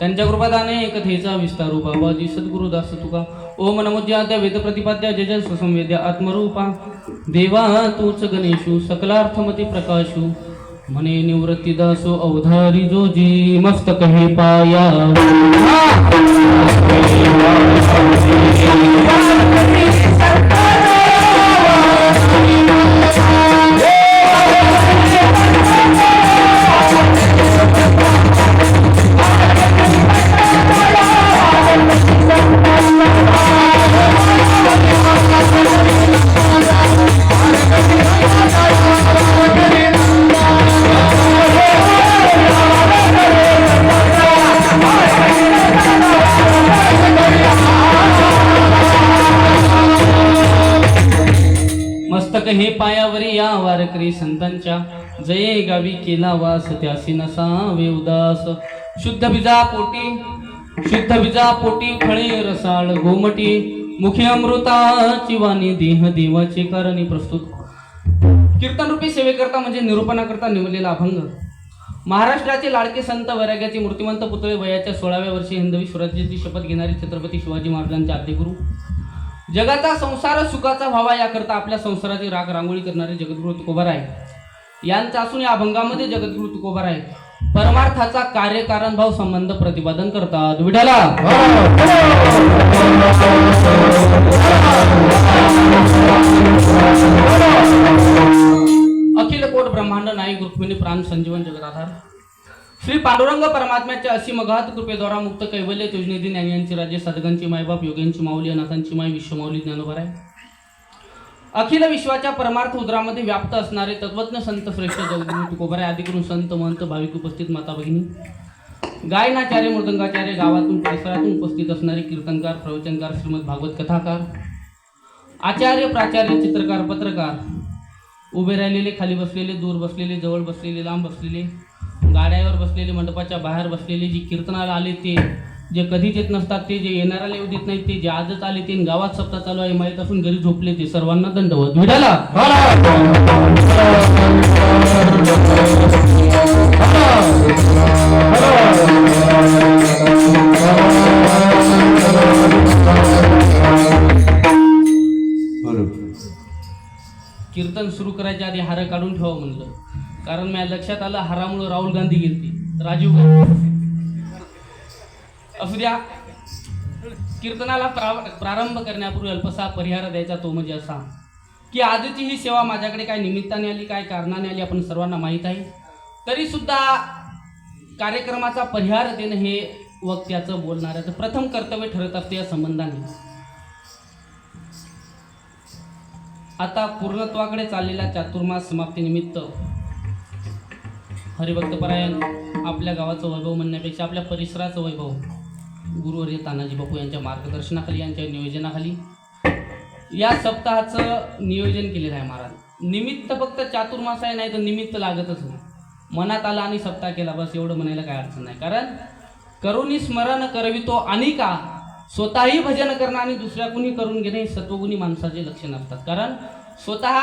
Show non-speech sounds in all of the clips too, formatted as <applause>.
त्यांच्या कृपादाने कथेचा विस्तार जी सद्गुरुदास तुका. ओम नमोद्या वेद प्रतिपाद्या जय जय सुसंवेद्या आत्मरूपा. देवा तूच गणेशू सकलार्थमती प्रकाशू. म्हणे निवृत्तीदासो अवधारी जो जी मस्तक हे पाया. पायावरी या वारकरी संतांच्या जये गावी केला वास त्यासी नसावे उदास. शुद्ध बिजा पोटी शुद्ध बिजा पोटी फळे रसाळ गोमटी. मुखी अमृताची वाणी देह देवाचे करणी प्रस्तुत. कीर्तन रूपी सेवेकरता म्हणजे निरूपणाकरता निवडलेला अभंग. महाराष्ट्राचे लाडके संत वैराग्याचे मूर्तिमंत पुतळे वयाच्या सोळाव्या वर्षी हिंदवी स्वराज्याची शपथ घेणारे छत्रपती शिवाजी महाराजांचे आद्यगुरू. जगाचा संसार सुखाचा व्हावा याकरता आपल्या संसाराची राग रांगोळी करणारे जगद्गुरु तुकोबार आहे यांचा असून या अभंगामध्ये जगद्गुरु तुकोबार आहे परमार्थाचा कार्यकारण भाव संबंध प्रतिपादन करतात. विठाला अखिल कोट ब्रह्मांड नाही रुक्मिणी प्राण संजीवन जगदाधार. श्री पांडुरंग परमात्म्याच्या अशी मगात कृपेद्वारा मुक्त कैवल्य योजनेदी ज्ञानियांची राज्य साधकांची मायबाप योग्यांची माऊली अनाथांची माय विश्वमाऊली ज्ञानोभर आहे. अखिल विश्वाच्या परमार्थ उदरामध्ये व्याप्त असणारे तत्वज्ञ संत श्रेष्ठ जगदगुरु तुकोबराय आदी संत महंत भाविक उपस्थित माता भगिनी. गायनाचार्य मृदंगाचार्य गावातून परिसरातून उपस्थित असणारे कीर्तनकार प्रवचनकार श्रीमद भागवत कथाकार आचार्य प्राचार्य चित्रकार पत्रकार उभे राहिलेले खाली बसलेले दूर बसलेले जवळ बसलेले लांब बसलेले गाड्यावर बसलेले मंडपाच्या बाहेर बसलेले जे कीर्तनाला आले ते जे कधीच येत नसतात ते जे येणाऱ्याला येऊ देत नाही ते जे आजच आले ते गावात सप्ताह चालू आहे माहीत असून घरी झोपले ते. सर्वांना दंडवत कीर्तन सुरू करायच्या आधी हार काढून ठेवा म्हणलं. कारण माझ्या लक्षात आलं हारामुळं राहुल गांधी गेलती. राजीव गांधी असू द्या. कीर्तनाला प्रा- प्रारंभ करण्यापूर्वी अल्पसा परिहार द्यायचा तो म्हणजे असा. की आजची ही सेवा माझ्याकडे काय निमित्ताने आली काय कारणाने आली आपण सर्वांना माहीत आहे. तरी सुद्धा कार्यक्रमाचा परिहार देणं हे वक्त्याचं बोलणाऱ्याचं प्रथम कर्तव्य ठरत असते या संबंधाने. आता पूर्णत्वाकडे चाललेल्या चातुर्मास समाप्तीनिमित्त हरिभक्तपरायण आपल्या गावाचं वैभव म्हणण्यापेक्षा आपल्या परिसराचं वैभव. गुरुवर्य तानाजी बापू यांच्या मार्गदर्शनाखाली यांच्या नियोजनाखाली. या सप्ताहाचं नियोजन केलेलं आहे महाराज. निमित्त फक्त चातुर्मास आहे नाही तर निमित्त लागतच नाही. मनात आला आणि सप्ताह केला बस एवढं म्हणायला काय अडचण नाही. कारण करुणी स्मरण करवितो आणि का स्वतःही भजन करणं आणि दुसऱ्या कुणी करून घेणे हे सत्वगुणी माणसाचे लक्षण असतात. कारण स्वतः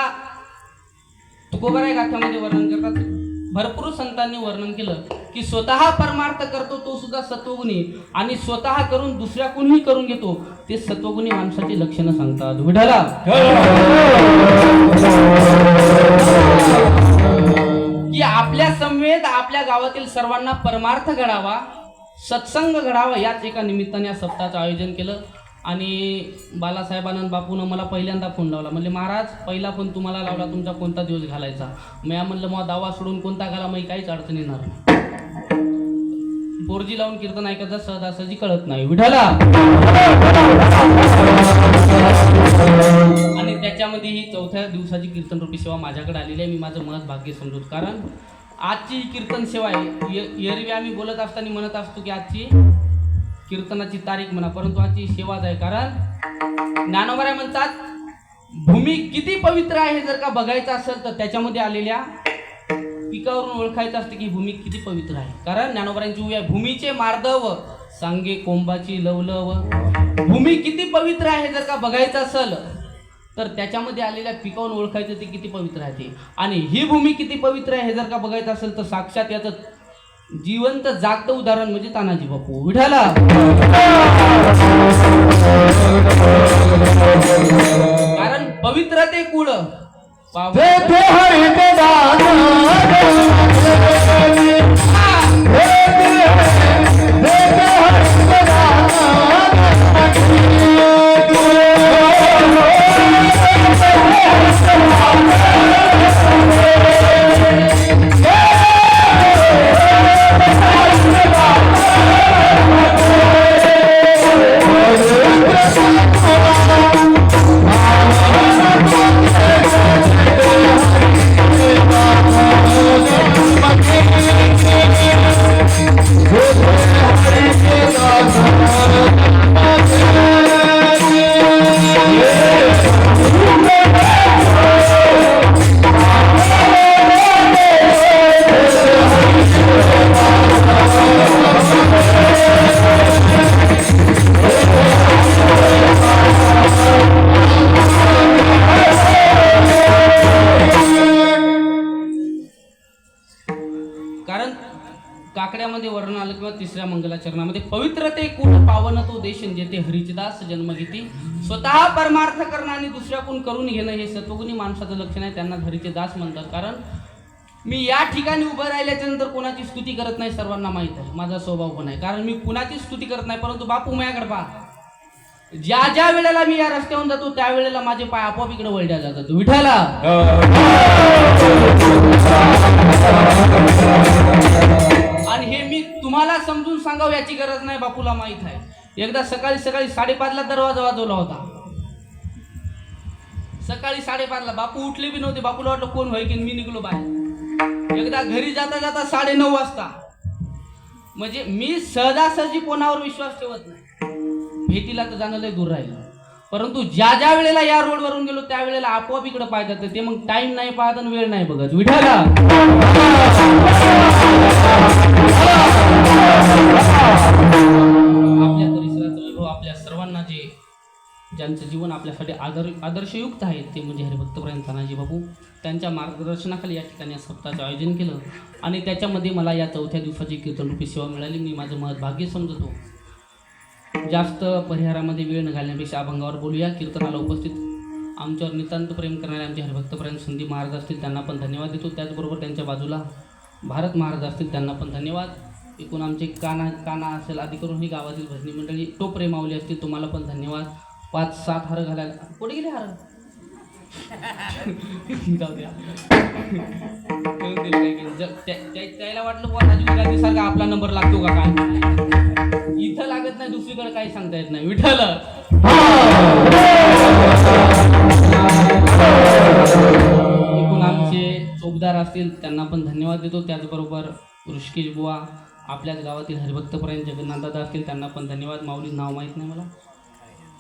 तुकोबराय गाथ्यामध्ये वर्णन करतात भरपूर संतांनी वर्णन केलं की स्वतः परमार्थ करतो तो सुद्धा सत्वगुणी. आणि स्वतः करून दुसऱ्या कुणीही करून घेतो ते सत्वगुणी माणसाची लक्षणं सांगतात. विठाला की आपल्या समवेत आपल्या गावातील सर्वांना परमार्थ घडावा सत्संग घडावा याच एका निमित्ताने या सप्ताहाचं आयोजन केलं. आणि बालासाहेबानंद बापूनं मला पहिल्यांदा फोन लावला. म्हणले महाराज पहिला फोन तुम्हाला लावला तुमचा कोणता दिवस घालायचा? मी म्हणलं मग दावा सोडून कोणता घाला मग काहीच अडचण येणार नाही. लावून कीर्तन ऐकायचं सहजासहजी कळत नाही. विठाला आणि त्याच्यामध्ये ही चौथ्या दिवसाची कीर्तन रूपी सेवा माझ्याकडे आलेली आहे. मी माझं मनात भाग्य समजतो. कारण आजची ही कीर्तन सेवा आहे एरवी आम्ही बोलत असताना म्हणत असतो की आजची कीर्तनाची तारीख म्हणा परंतु आजची सेवाच आहे. कारण ज्ञानोबाराय म्हणतात भूमी किती पवित्र आहे जर का बघायचं असेल तर त्याच्यामध्ये आलेल्या पिकावरून ओळखायचं असतं की भूमी किती पवित्र आहे. कारण ज्ञानोबरांची उभी आहे. भूमीचे मार्दव सांगे कोंबाची लवलव भूमी किती पवित्र आहे जर का बघायचं असेल तर त्याच्यामध्ये आलेल्या पिकावरून ओळखायचं ते किती पवित्र आहे ते. आणि ही भूमी किती पवित्र आहे हे जर का बघायचं असेल तर साक्षात याचं जिवंत जागत उदाहरण म्हणजे तानाजी बापू. विठाला. कारण पवित्र ते कुळ. देश जन्म घेते स्वतः परमार्थ करणं आणि दुसऱ्याकडून करून घेणं हे सत्वगुणी माणसाचं लक्षण आहे त्यांना हरीचे दास म्हणतात. कारण मी या ठिकाणी उभं राहिल्याच्या नंतर कोणाची स्तुती करत नाही सर्वांना माहीत आहे. माझा स्वभाव पण आहे. कारण मी कुणाची स्तुती करत नाही परंतु बापू माझ्याकडे पहा. ज्या ज्या वेळेला मी या रस्त्यावरून जातो त्यावेळेला माझे पाय आपोआप इकडे वळल्या जातात. विठाला आणि हे मी तुम्हाला समजून सांगावं याची गरज नाही बापूला माहीत आहे. एकदा सकाळी सकाळी साडेपाचला दरवाजा वाजवला होता. सकाळी साडेपाचला बापू उठले बी नव्हते. बापूला वाटलं कोण व्हाय की मी निघलो बाहेर. एकदा घरी जाता जाता साडे नऊ वाजता. म्हणजे मी सहजासहजी कोणावर विश्वास ठेवत नाही. भेटीला तर जाणं लय दूर राहिलं. परंतु ज्या ज्या वेळेला या रोडवरून गेलो त्यावेळेला आपोआप इकडे पाहतात ते मग टाइम नाही पाहत आणि वेळ नाही बघत. विठाला आपल्यासाठी आदर आदर्शयुक्त आहेत ते म्हणजे हरिभक्तपर्यंत तानाजी बाबू त्यांच्या मार्गदर्शनाखाली या ठिकाणी या सप्ताहाचं आयोजन केलं. आणि त्याच्यामध्ये मला या चौथ्या दिवसाची कीर्तनरूपी सेवा मिळाली. मी माझं मत भाग्य समजतो. जास्त परिहारामध्ये वेळ न घालण्यापेक्षा अभंगावर बोलूया. कीर्तनाला उपस्थित आमच्यावर नितांत प्रेम करणारे आमचे हरिभक्तपर्यंत संदीप महाराज असतील त्यांना पण धन्यवाद देतो. त्याचबरोबर त्यांच्या बाजूला भारत महाराज असतील त्यांना पण धन्यवाद. एकूण आमचे काना काना असेल आधी करून ही गावातील भजनी मंडळी तो प्रेमावली असतील तुम्हाला पण धन्यवाद. पाच सात हार घालायला. कुठे गेले हार? <laughs> जाऊ द्या. त्याला वाटलं बुवा आपला नंबर लागतो का काय? इथं लागत नाही दुसरीकडे काही सांगता येत नाही. विठ्ठल! एकूण आमचे चौकदार असतील त्यांना पण धन्यवाद देतो. त्याचबरोबर ऋषिकेश बुवा आपल्याच गावातील हरिभक्तपर्यंत जगन्नाथदादा असतील त्यांना पण धन्यवाद. माऊली नाव माहीत नाही मला.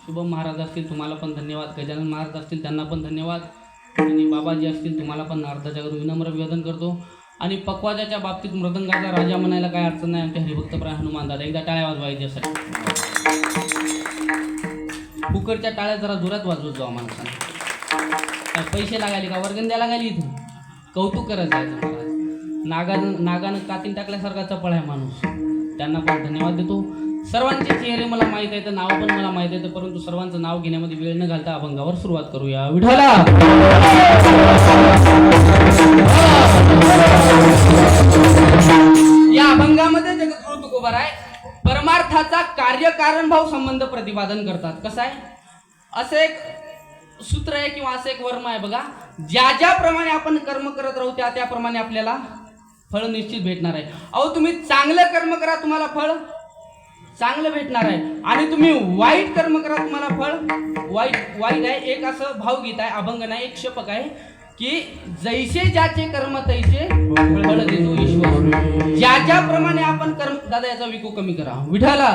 शुभम महाराज असतील तुम्हाला पण धन्यवाद. गजानन महाराज असतील त्यांना पण धन्यवाद. आणि बाबाजी असतील तुम्हाला पण नारदाच्याकडून विनम्र अभिवादन करतो. आणि पक्वाजाच्या बाबतीत मृदंगाचा राजा म्हणायला काय अडचण नाही. आमच्या हरिभक्तप्राय हनुमान दादा एकदा टाळ्या वाजवायच्यासाठी कुकरच्या टाळ्या जरा जोरात वाजवत जाऊ माणसाने. पैसे लागायले का? वर्गण द्यायला लागली इथं. कौतुक करत जायचं महाराज. नागानं नागानं कातीन टाकल्यासारखा चपळ आहे माणूस. त्यांना पण धन्यवाद देतो. सर्वांचे चेहरे मला माहीत आहेत नाव पण मला माहीत आहेत परंतु सर्वांचं नाव घेण्यामध्ये वेळ न घालता अभंगावर सुरुवात करूया. विठाला या अभंगामध्ये जगद्गुरु तुकोबार आहे परमार्थाचा कार्यकारण भाव संबंध प्रतिपादन करतात. कसं आहे? असं एक सूत्र आहे किंवा असं एक वर्म आहे बघा. ज्या ज्याप्रमाणे आपण कर्म करत राहू त्या त्याप्रमाणे आपल्याला फळ निश्चित भेटणार आहे. अहो तुम्ही चांगलं कर्म करा तुम्हाला फळ चांगलं भेटणार आहे. आणि तुम्ही वाईट कर्म करा तुम्हाला फळ. वाईट वाईट आहे. एक असं भावगीत आहे अभंग नाही एक शपक आहे की जैसे ज्याचे कर्म तैसे फळ देतो ईश्वर. ज्या ज्याप्रमाणे आपण कर्म दादा याचा विकू कमी करा. विठाला.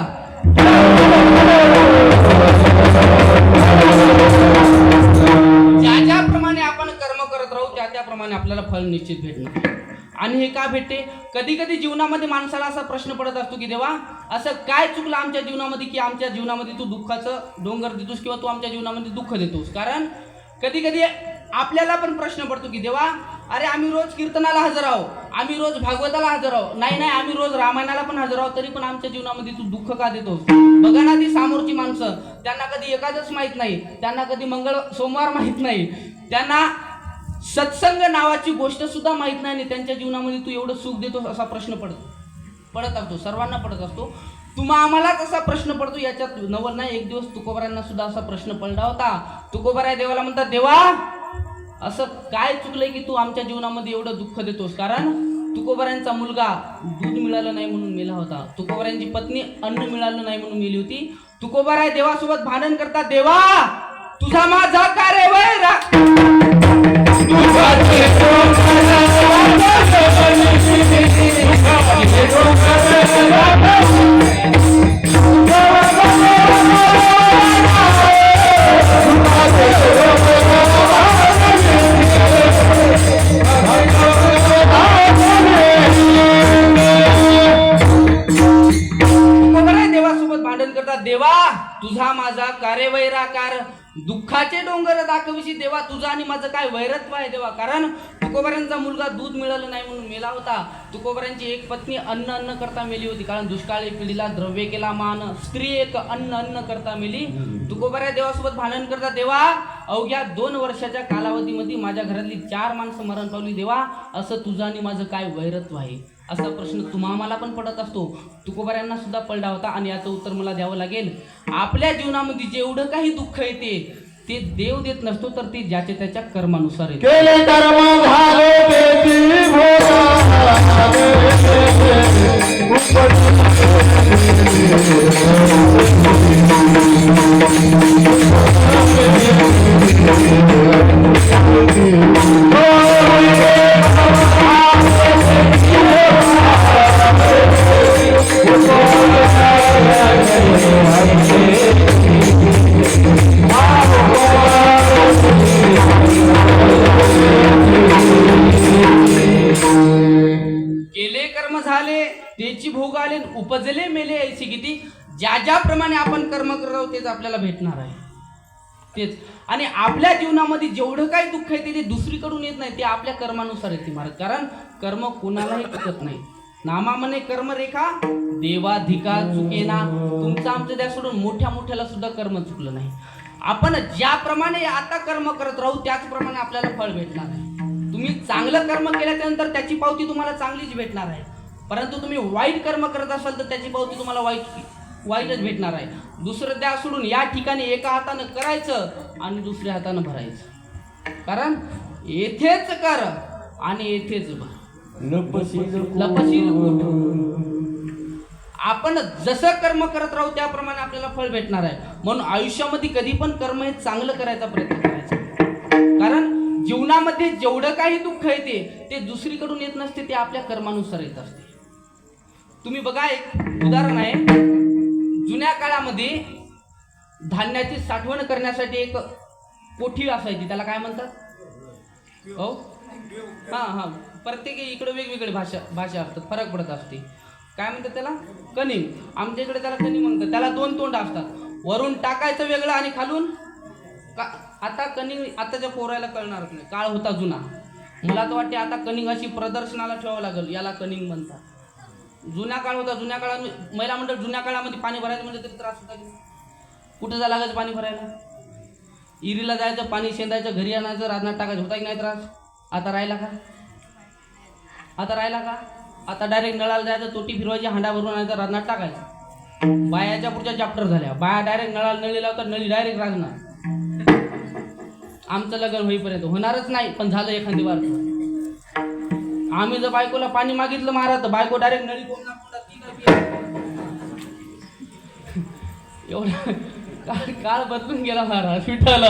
ज्या ज्याप्रमाणे आपण कर्म करत राहू त्या त्याप्रमाणे आपल्याला फळ निश्चित भेटणार. आणि हे का भेटते? कधी कधी जीवनामध्ये माणसाला असा प्रश्न पडत असतो की देवा असं काय चुकलं आमच्या जीवनामध्ये की आमच्या जीवनामध्ये तू दुःखाचं डोंगर देतोस किंवा तू आमच्या जीवनामध्ये दुःख देतोस? कारण कधी कधी आपल्याला पण प्रश्न पडतो की देवा अरे आम्ही रोज कीर्तनाला हजर आहो आम्ही रोज भागवताला हजर आहो नाही नाही आम्ही रोज रामायणाला पण हजर आहोत तरी पण आमच्या जीवनामध्ये तू दुःख का देतोस? बघा ना ती समोरची माणसं. त्यांना कधी एकादच माहीत नाही. त्यांना कधी मंगळ सोमवार माहीत नाही. त्यांना सत्संग नावाची गोष्ट सुद्धा माहीत नाही आणि त्यांच्या जीवनामध्ये तू एवढं सुख देतोस असा प्रश्न पडतो. पडत असतो सर्वांना पडत असतो. तुम्हा आम्हालाच असा प्रश्न पडतो याच्यात नवल नाही. एक दिवस तुकोबऱ्यांना सुद्धा असा प्रश्न पडला होता. तुकोबऱ्या देवाला म्हणतात देवा असं काय चुकलंय की तू आमच्या जीवनामध्ये एवढं दुःख देतोस? कारण तुकोबऱ्यांचा मुलगा दूध मिळालं नाही म्हणून मेला होता. तुकोबऱ्यांची पत्नी अन्न मिळालं नाही म्हणून मेली होती. तुकोबराय देवासोबत भांडण करता देवा तुझा माझा कार्य वय रा तुकोबराय माझं काय वैरत्व आहे देवा कारण तुकोबऱ्यांचा मुलगा दूध मिळालं नाही म्हणून मेला होता. तुकोबऱ्यांची एक पत्नी अन्न अन्न करता मेली होती. कारण दुष्काळी पिढीला द्रव्य केला मान स्त्री एक अन्न अन्न करता मेली. तुकोबऱ्या देवासोबत भांडण करता देवा अवघ्या दोन वर्षाच्या कालावधीमध्ये माझ्या घरातली चार माणसं मरण पावली. देवा असं तुझं आणि माझं काय वैरत्व आहे? असा प्रश्न तुम्हाला पण पडत असतो. तुकोबऱ्यांना सुद्धा पडला होता आणि याचं उत्तर मला द्यावं लागेल. आपल्या जीवनामध्ये जेवढं काही दुःख येते ते देव देत नसतो तर ते ज्याच्या त्याच्या कर्मानुसार येते. केले कर्म झाले त्याची भोग आले उपजले मेले ऐसी किती? ज्या ज्याप्रमाणे आपण कर्म करत आहोत तेच आपल्याला भेटणार आहे. तेच. आणि आपल्या जीवनामध्ये जेवढं काही दुःख येते ते दुसरीकडून येत नाही ते आपल्या कर्मानुसार येते महाराज. कारण कर्म कोणालाही चुकत नाही. नामा म्हणे कर्मरेखा देवाधिका चुकेना. तुमचं आमचं त्या सोडून मोठ्या मोठ्याला सुद्धा कर्म चुकलं नाही. आपण ज्याप्रमाणे आता कर्म करत राहू त्याचप्रमाणे आपल्याला फळ भेटणार आहे तुम्ही चांगलं कर्म केल्याच्यानंतर त्याची पावती तुम्हाला चांगलीच भेटणार आहे. परंतु तुम्ही वाईट कर्म करत असाल तर त्याची पावती तुम्हाला वाईट वाईटच भेटणार आहे. दुसरं त्या सोडून या ठिकाणी एका हातानं करायचं आणि दुसऱ्या हातानं भरायचं. कारण येथेच कर आणि येथेच भर. लपशील? आपण जसं कर्म करत राहू त्याप्रमाणे आपल्याला फळ भेटणार आहे. म्हणून आयुष्यामध्ये कधी पण कर्म हे चांगलं करायचा प्रयत्न करायचा. कारण जीवनामध्ये जेवढं काही दुःख येते ते दुसरीकडून येत नसते ते आपल्या कर्मानुसार येत असते. तुम्ही बघा एक उदाहरण आहे. जुन्या काळामध्ये धान्याची साठवण करण्यासाठी एक कोठी असायची त्याला काय म्हणतात? हो? हां हां. प्रत्येक इकडे वेगवेगळी भाषा भाषा असतात फरक पडत असते. काय म्हणतात त्याला? कनिंग आमच्या इकडे त्याला कणी म्हणतात. त्याला दोन तोंड असतात. वरून टाकायचं वेगळं आणि खालून का आता कनिंग आताच्या पोरायला कळणारच नाही. काळ होता जुना. मला तर वाटते आता कनिंग अशी प्रदर्शनाला ठेवावं लागेल. याला कनिंग म्हणतात. जुन्या काळ होता जुन्या काळामध्ये महिला मंडळ जुन्या काळामध्ये पाणी भरायचं म्हणजे तरी त्रास होता की कुठं जा लागायचं पाणी भरायला? इरीला जायचं पाणी शेंदायचं घरी आणायचं राजनाथ टाकायचं. होता की नाही त्रास? आता राहिला का? आता राहिला का? आता डायरेक्ट नळाला जायचं तोटी फिरवायची हांडा भरून आणायचं राजनाथ टाकायचं. बायाच्या पुढच्या चॅप्टर झाल्या. बाया डायरेक्ट नळाला नळी लावतात नळी डायरेक्ट राजनाथ आमचं लग्न होईपर्यंत. होणारच नाही पण झालं एखादी वार आम्ही जर बायकोला पाणी मागितलं मारा तर बायको डायरेक्ट नळी कोंबला कोंबला काय एवढा काळ काळ बदलून गेला महाराज विठ्ठल.